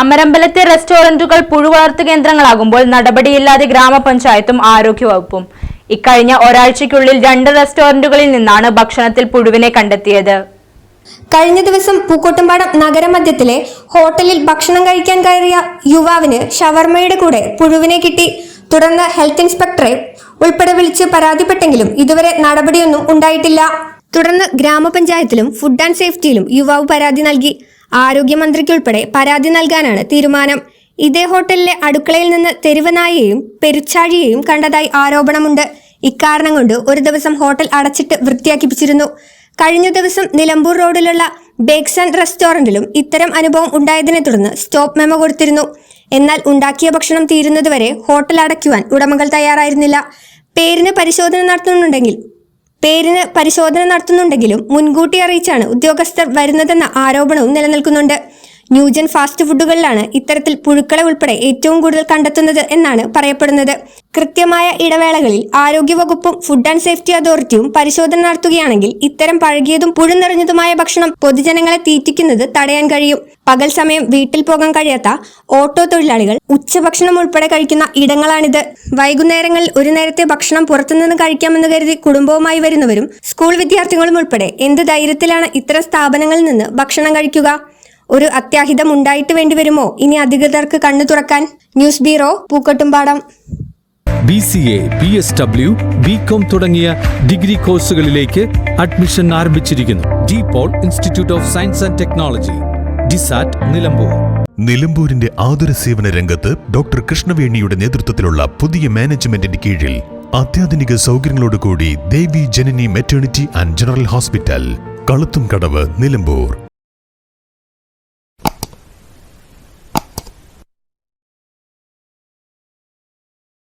അമരമ്പലത്തെ റെസ്റ്റോറന്റുകൾ പുഴുവളർത്തു കേന്ദ്രങ്ങളാകുമ്പോൾ നടപടിയില്ലാതെ ഗ്രാമപഞ്ചായത്തും ആരോഗ്യവകുപ്പും. ഇക്കഴിഞ്ഞ ഒരാഴ്ചയ്ക്കുള്ളിൽ രണ്ട് റെസ്റ്റോറന്റുകളിൽ നിന്നാണ് ഭക്ഷണത്തിൽ പുഴുവിനെ കണ്ടെത്തിയത്. കഴിഞ്ഞ ദിവസം പൂക്കോട്ടുംപാടം നഗരമധ്യത്തിലെ ഹോട്ടലിൽ ഭക്ഷണം കഴിക്കാൻ കയറിയ യുവാവിന് ഷവർമയുടെ കൂടെ പുഴുവിനെ കിട്ടി. തുടർന്ന് ഹെൽത്ത് ഇൻസ്പെക്ടറെ ഉൾപ്പെടെ വിളിച്ച് പരാതിപ്പെട്ടെങ്കിലും ഇതുവരെ നടപടിയൊന്നും ഉണ്ടായിട്ടില്ല. തുടർന്ന് ഗ്രാമപഞ്ചായത്തിലും ഫുഡ് ആൻഡ് സേഫ്റ്റിയിലും യുവാവ് പരാതി നൽകി. ആരോഗ്യമന്ത്രിക്കുൾപ്പെടെ പരാതി നൽകാനാണ് തീരുമാനം. ഇതേ ഹോട്ടലിലെ അടുക്കളയിൽ നിന്ന് തെരുവനായയെയും പെരുച്ചാഴിയെയും കണ്ടതായി ആരോപണമുണ്ട്. ഇക്കാരണം കൊണ്ട് ഒരു ദിവസം ഹോട്ടൽ അടച്ചിട്ട് വൃത്തിയാക്കിപ്പിച്ചിരുന്നു. കഴിഞ്ഞ ദിവസം നിലമ്പൂർ റോഡിലുള്ള ബേക്സ് ആൻഡ് റെസ്റ്റോറന്റിലും ഇത്തരം അനുഭവം ഉണ്ടായതിനെ തുടർന്ന് സ്റ്റോപ്പ് മെമ്മോ കൊടുത്തിരുന്നു. എന്നാൽ ഉണ്ടാക്കിയ ഭക്ഷണം തീരുന്നതുവരെ ഹോട്ടൽ അടയ്ക്കുവാൻ ഉടമകൾ തയ്യാറായിരുന്നില്ല. പേരിന് പരിശോധന നടത്തുന്നുണ്ടെങ്കിൽ പേരിന് പരിശോധന നടത്തുന്നുണ്ടെങ്കിലും മുൻകൂട്ടി അറിയിച്ചാണ് ഉദ്യോഗസ്ഥർ വരുന്നതെന്ന ആരോപണവും നിലനിൽക്കുന്നുണ്ട്. ന്യൂജൻ ഫാസ്റ്റ് ഫുഡുകളിലാണ് ഇത്തരത്തിൽ പുഴുക്കളെ ഉൾപ്പെടെ ഏറ്റവും കൂടുതൽ കണ്ടെത്തുന്നത് എന്നാണ് പറയപ്പെടുന്നത്. കൃത്യമായ ഇടവേളകളിൽ ആരോഗ്യവകുപ്പും ഫുഡ് ആൻഡ് സേഫ്റ്റി അതോറിറ്റിയും പരിശോധന നടത്തുകയാണെങ്കിൽ ഇത്തരം പഴകിയതും പുഴു നിറഞ്ഞതുമായ ഭക്ഷണം പൊതുജനങ്ങളെ തീറ്റിക്കുന്നത് തടയാൻ കഴിയും. പകൽ സമയം വീട്ടിൽ പോകാൻ കഴിയാത്ത ഓട്ടോ തൊഴിലാളികൾ ഉച്ചഭക്ഷണം ഉൾപ്പെടെ കഴിക്കുന്ന ഇടങ്ങളാണിത്. വൈകുന്നേരങ്ങളിൽ ഒരു നേരത്തെ ഭക്ഷണം പുറത്തുനിന്ന് കഴിക്കാമെന്ന് കരുതി കുടുംബവുമായി വരുന്നവരും സ്കൂൾ വിദ്യാർത്ഥികളും ഉൾപ്പെടെ എന്ത് ധൈര്യത്തിലാണ് ഇത്തരം സ്ഥാപനങ്ങളിൽ നിന്ന് ഭക്ഷണം കഴിക്കുക? ഒരു അത്യാഹിതം ഉണ്ടായിട്ട് വേണ്ടിവരുമോ ഇനി അധികൃതർക്ക് കണ്ണു തുറക്കാൻ. News bureau Pookkattumpadam. B C A B S W B com തുടങ്ങിയ ഡിഗ്രി കോഴ്സുകളിലേക്ക് അഡ്മിഷൻ ആരംഭിച്ചിരിക്കുന്നു. De Paul institute of science and technology DISAT Nilambur. നിലമ്പൂരിന്റെ ആതുര സേവന രംഗത്ത് ഡോക്ടർ കൃഷ്ണവേണിയുടെ നേതൃത്വത്തിലുള്ള പുതിയ മാനേജ്മെന്റിന്റെ കീഴിൽ അത്യാധുനിക സൗകര്യങ്ങളോടുകൂടി Devi Janani maternity and general hospital Kaluthumkadavu Nilambur.